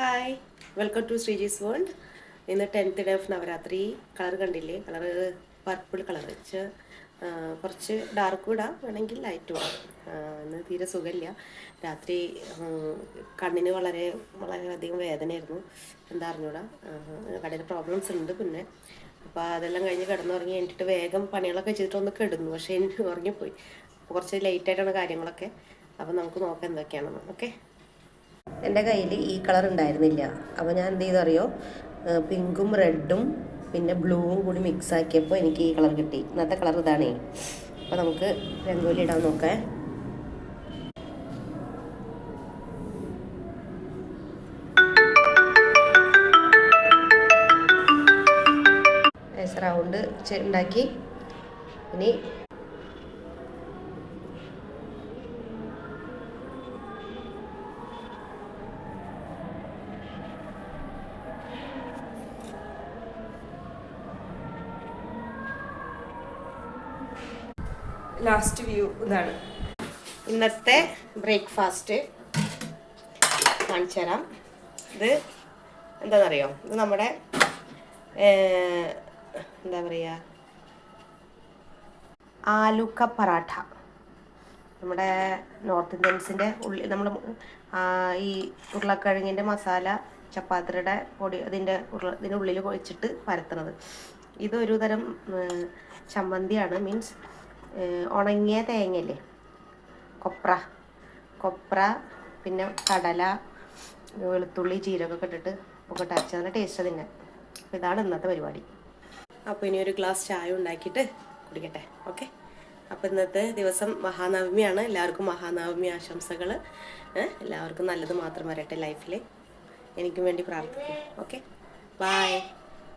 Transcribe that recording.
Hi welcome to Sreeji's world ഇന്ന് tenth day of Navaratri. Colour കണ്ടില്ലേ? Colour purple colour വെച്ച് കുറച്ച് dark ഇടാം വേണമെങ്കിൽ ലൈറ്റ് ഇടാം ഇന്ന് തീരെ സുഖമില്ല. രാത്രി കണ്ണിന് വളരെ വളരെയധികം വേദനയായിരുന്നു. എന്താ അറിഞ്ഞൂടാ? കടയിൽ പ്രോബ്ലംസ് ഉണ്ട് പിന്നെ. അപ്പോൾ അതെല്ലാം കഴിഞ്ഞ് കിടന്നുറങ്ങി എന്നിട്ട് വേഗം പണികളൊക്കെ ചെയ്തിട്ട് ഒന്ന് കിടന്നു. പക്ഷേ എനിക്ക് ഉറങ്ങിപ്പോയി. കുറച്ച് ലേറ്റായിട്ടാണ് കാര്യങ്ങളൊക്കെ. അപ്പോൾ നമുക്ക് നോക്കാം എന്തൊക്കെയാണെന്ന്. ഓക്കെ എന്റെ കയ്യിൽ ഈ കളർ ഉണ്ടായിരുന്നില്ല. അപ്പോൾ ഞാൻ എന്ത് ചെയ്തറിയോ പിങ്കും റെഡും പിന്നെ ബ്ലൂവും കൂടി മിക്സ് ആക്കിയപ്പോൾ എനിക്ക് ഈ കളർ കിട്ടി. ഇന്നത്തെ കളർ ഇതാണേ. അപ്പോൾ നമുക്ക് രംഗോലി ഇടാൻ നോക്കേ. റൗണ്ട് ഉണ്ടാക്കി. ഇനി ലാസ്റ്റ് വ്യൂ ഇതാണ്. ഇന്നത്തെ ബ്രേക്ക്ഫാസ്റ്റ് കാണിച്ചു തരാം ഇത് എന്താണെന്നറിയോ ഇത് നമ്മുടെ എന്താ പറയുക ആലുക്ക പറാഠ. നമ്മുടെ നോർത്ത് ഇന്ത്യൻസിന്റെ ഉള്ളി നമ്മൾ ഈ ഉരുളക്കിഴങ്ങിന്റെ മസാല ചപ്പാത്തിയുടെ പൊടി അതിന്റെ ഉരുള ഇതിന്റെ ഉള്ളിൽ കുഴിച്ചിട്ട് പരത്തണത് ഇതൊരു തരം ചമ്മന്തിയാണ്. മീൻസ് ഉണങ്ങിയ തേങ്ങയില്ലേ? കൊപ്ര. കൊപ്ര പിന്നെ കടല വെളുത്തുള്ളി ജീരകമൊക്കെ ഇട്ടിട്ട് ഒക്കെ ടച്ച് നല്ല ടേസ്റ്റ് തന്നെ അപ്പോൾ ഇതാണ് ഇന്നത്തെ പരിപാടി. അപ്പോൾ ഇനി ഒരു ഗ്ലാസ് ചായ ഉണ്ടാക്കിയിട്ട് കുടിക്കട്ടെ. ഓക്കെ അപ്പോൾ ഇന്നത്തെ ദിവസം മഹാനവമിയാണ്. എല്ലാവർക്കും മഹാനവമി ആശംസകൾ എല്ലാവർക്കും നല്ലത് മാത്രം വരട്ടെ ലൈഫിൽ എനിക്കും വേണ്ടി പ്രാർത്ഥിക്കും. Okay bye